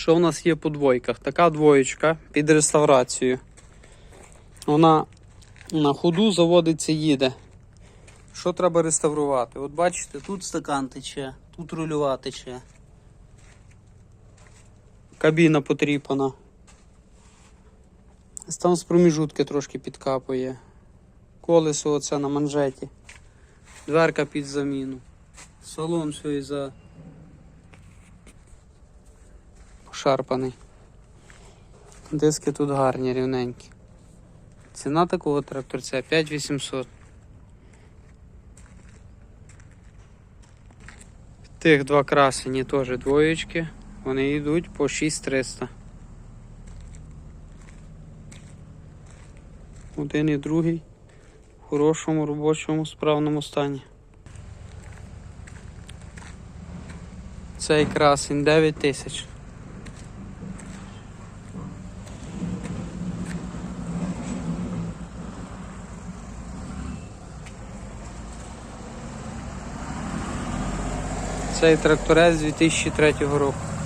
Що в нас є по двойках? Така двоєчка під реставрацію. Вона на ходу заводиться, їде. Що треба реставрувати? От бачите, тут стакан тече, тут рульова тече. Кабіна потріпана. Там з проміжутки трошки підкапує. Колесо оце на манжеті. Дверка під заміну. Салон все і за пошарпаний. Диски тут гарні, рівненькі. Ціна такого тракторця 5800. Тих два красені теж двоєчки. Вони йдуть по 6300. Один і другий в хорошому робочому справному стані. Цей красень 9 тисяч. Цей тракторець 2003 року.